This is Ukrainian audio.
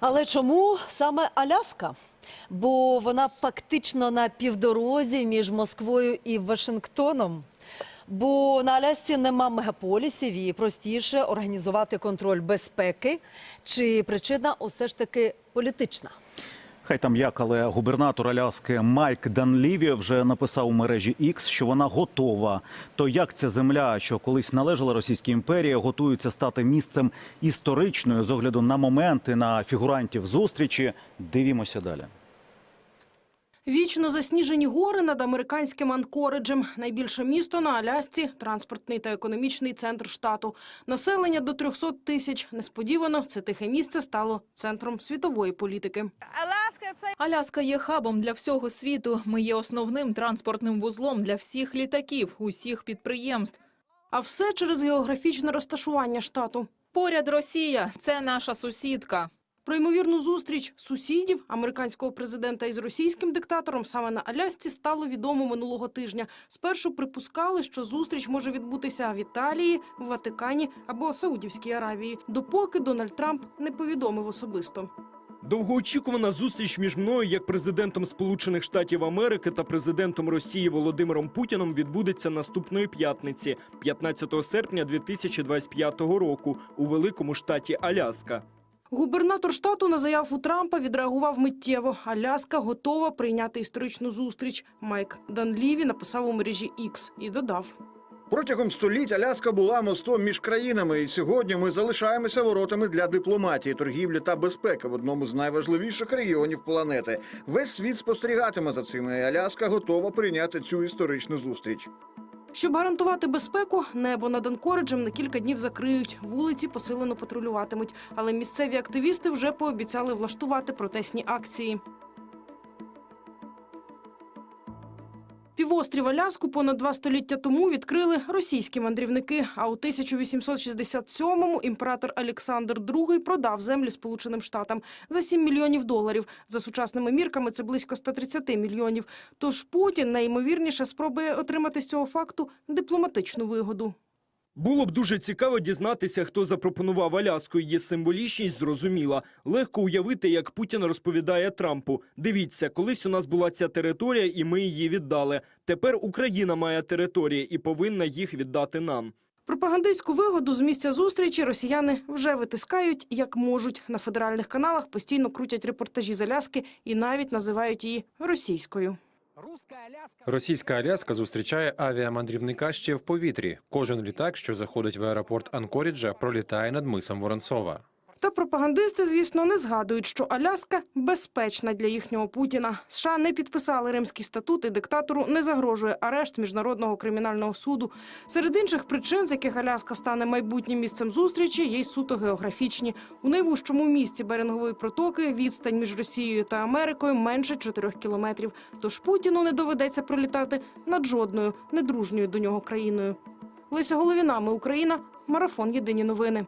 Але чому саме Аляска? Бо вона фактично на півдорозі між Москвою і Вашингтоном. Бо на Алясці нема мегаполісів і простіше організувати контроль безпеки. Чи причина усе ж таки політична? Хай там як, але губернатор Аляски Майк Данліві вже написав у мережі X, що вона готова. То як ця земля, що колись належала Російській імперії, готується стати місцем історичною з огляду на моменти на фігурантів зустрічі? Дивімося далі. Вічно засніжені гори над американським Анкориджем. Найбільше місто на Алясці – транспортний та економічний центр штату. Населення до 300 тисяч. Несподівано це тихе місце стало центром світової політики. Аляска є хабом для всього світу. Ми є основним транспортним вузлом для всіх літаків, усіх підприємств. А все через географічне розташування штату. Поряд Росія це наша сусідка. Про ймовірну зустріч сусідів американського президента із російським диктатором саме на Алясці стало відомо минулого тижня. Спершу припускали, що зустріч може відбутися в Італії, в Ватикані або Саудівській Аравії, допоки Дональд Трамп не повідомив особисто. Довгоочікувана зустріч між мною як президентом Сполучених Штатів Америки та президентом Росії Володимиром Путіном відбудеться наступної п'ятниці, 15 серпня 2025 року, у великому штаті Аляска. Губернатор штату на заяву Трампа відреагував миттєво. Аляска готова прийняти історичну зустріч. Майк Данліві написав у мережі X і додав. Протягом століть Аляска була мостом між країнами, і сьогодні ми залишаємося воротами для дипломатії, торгівлі та безпеки в одному з найважливіших регіонів планети. Весь світ спостерігатиме за цим. і Аляска готова прийняти цю історичну зустріч. Щоб гарантувати безпеку, небо над Анкориджем на кілька днів закриють. Вулиці посилено патрулюватимуть. Але місцеві активісти вже пообіцяли влаштувати протестні акції. Півострів Аляску понад два століття тому відкрили російські мандрівники. А у 1867-му імператор Олександр II продав землі Сполученим Штатам за 7 мільйонів доларів. За сучасними мірками це близько 130 мільйонів. Тож Путін найімовірніше спробує отримати з цього факту дипломатичну вигоду. Було б дуже цікаво дізнатися, хто запропонував Аляску. Її символічність зрозуміла. Легко уявити, як Путін розповідає Трампу. Дивіться, колись у нас була ця територія, і ми її віддали. Тепер Україна має території і повинна їх віддати нам. Пропагандистську вигоду з місця зустрічі росіяни вже витискають як можуть. На федеральних каналах постійно крутять репортажі з Аляски і навіть називають її російською. Російська Аляска зустрічає авіамандрівника ще в повітрі. Кожен літак, що заходить в аеропорт Анкоріджа, пролітає над мисом Воронцова. Та пропагандисти, звісно, не згадують, що Аляска безпечна для їхнього Путіна. США не підписали Римський статут і диктатору не загрожує арешт міжнародного кримінального суду. Серед інших причин, з яких Аляска стане майбутнім місцем зустрічі, є й суто географічні. У найвужчому місці берингової протоки відстань між Росією та Америкою менше 4 кілометрів. Тож Путіну не доведеться пролітати над жодною недружньою до нього країною. Леся Головіна, ми Україна. Марафон Єдині новини.